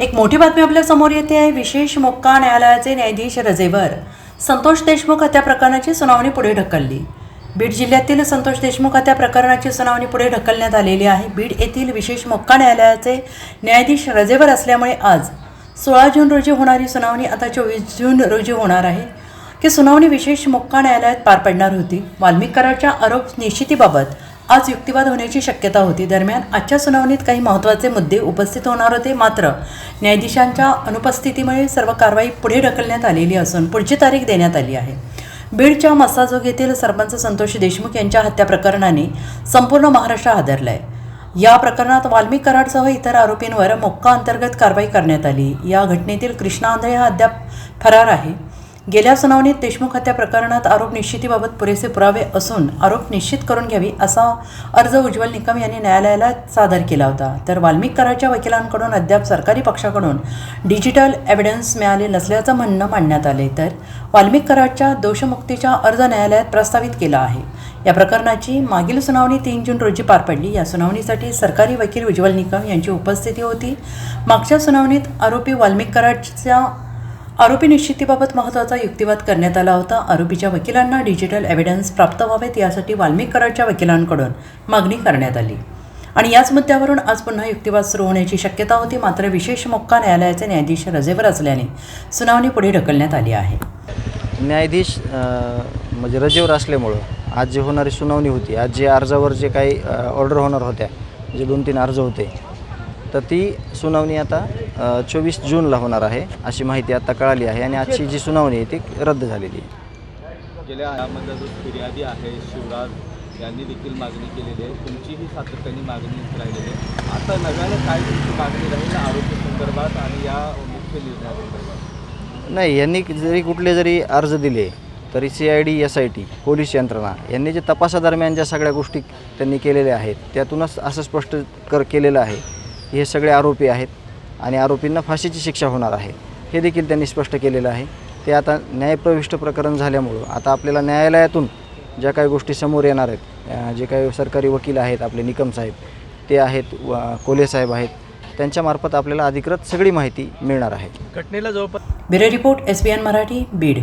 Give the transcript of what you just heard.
एक मोठी बातमी आपल्यासमोर येते आहे. विशेष मोक्का न्यायालयाचे न्यायाधीश रजेवर. संतोष देशमुख हत्या प्रकरणाची सुनावणी पुढे ढकलली. बीड जिल्ह्यातील संतोष देशमुख हत्या प्रकरणाची सुनावणी पुढे ढकलण्यात आलेली आहे. बीड येथील विशेष मोक्का न्यायालयाचे न्यायाधीश रजेवर असल्यामुळे आज सोळा जून रोजी होणारी सुनावणी आता चोवीस जून रोजी होणार आहे की सुनावणी विशेष मोक्का न्यायालयात पार पडणार होती. वाल्मिकराच्या आरोप निश्चितीबाबत आज युक्तिवाद होण्याची शक्यता होती. दरम्यान आजच्या सुनावणीत काही महत्त्वाचे मुद्दे उपस्थित होणार होते. मात्र न्यायाधीशांच्या अनुपस्थितीमुळे सर्व कारवाई पुढे ढकलण्यात आलेली असून पुढची तारीख देण्यात आली आहे. बीडच्या मसाजोग येथील सरपंच संतोष देशमुख यांच्या हत्या प्रकरणाने संपूर्ण महाराष्ट्र हादरलाय. या प्रकरणात वाल्मिक कराडसह इतर आरोपींवर मोक्का अंतर्गत कारवाई करण्यात आली. या घटनेतील कृष्णा आंधळे हा अद्याप फरार आहे. गेल्या सुनावणीत देशमुख हत्या प्रकरणात आरोप निश्चितीबाबत पुरेसे पुरावे असून आरोप निश्चित करून घ्यावी असा अर्ज उज्ज्वल निकम यांनी न्यायालयाला सादर केला होता. तर वाल्मिक कराच्या वकिलांकडून अद्याप सरकारी पक्षाकडून डिजिटल एव्हिडन्स मिळाले नसल्याचं म्हणणं मांडण्यात आले. तर वाल्मिक कराडच्या दोषमुक्तीचा अर्ज न्यायालयात प्रस्तावित केला आहे. या प्रकरणाची मागील सुनावणी तीन जून रोजी पार पडली. या सुनावणीसाठी सरकारी वकील उज्ज्वल निकम यांची उपस्थिती होती. मागच्या सुनावणीत आरोपी वाल्मिक कराडच्या आरोपी निश्चितीबाबत महत्त्वाचा युक्तिवाद करण्यात आला होता. आरोपीच्या वकिलांना डिजिटल एव्हिडन्स प्राप्त व्हावेत यासाठी वाल्मिक कराडच्या वकिलांकडून मागणी करण्यात आली. आणि याच मुद्द्यावरून आज पुन्हा युक्तिवाद सुरू होण्याची शक्यता होती. मात्र विशेष मोक्का न्यायालयाचे न्यायाधीश रजेवर असल्याने सुनावणी पुढे ढकलण्यात आली आहे. न्यायाधीश म्हणजे रजेवर असल्यामुळं आज जे होणारी सुनावणी होती आज जे अर्जावर जे काही ऑर्डर होणार होत्या जे दोन तीन अर्ज होते तर ती सुनावणी आता चोवीस जूनला होणार आहे अशी माहिती आता कळाली आहे आणि आजची जी सुनावणी आहे ती रद्द झालेली आहे. गेल्या यामधला जो फिर्यादी आहे शिवराज यांनी देखील मागणी केलेली आहे. तुमचीही सातत्याने मागणी राहिलेली आहे. आता नव्यानं काय तुमची मागणी राहील आरोपी संदर्भात आणि या मुख्य निर्णयासंदर्भात? नाही यांनी जरी कुठले जरी अर्ज दिले तरी C I D S I T police यंत्रणा यांनी जे तपासादरम्यान ज्या सगळ्या गोष्टी त्यांनी केलेल्या आहेत त्यातूनच असं स्पष्ट कर केलेलं आहे. हे सगळे आरोपी आहेत. आणि आरोपींना फाशीची शिक्षा होणार आहे. हे देखील त्यांनी स्पष्ट केलेलं आहे. ते आता न्यायप्रविष्ट प्रकरण झाल्यामुळं आता आपल्याला न्यायालयातून ज्या काही गोष्टी समोर येणार आहेत जे काही सरकारी वकील आहेत आपले निकम साहेब ते आहेत व कोले साहेब आहेत त्यांच्यामार्फत आपल्याला अधिकृत सगळी माहिती मिळणार आहे. घटनेला जवळपास bureau report S B N Marathi Beed.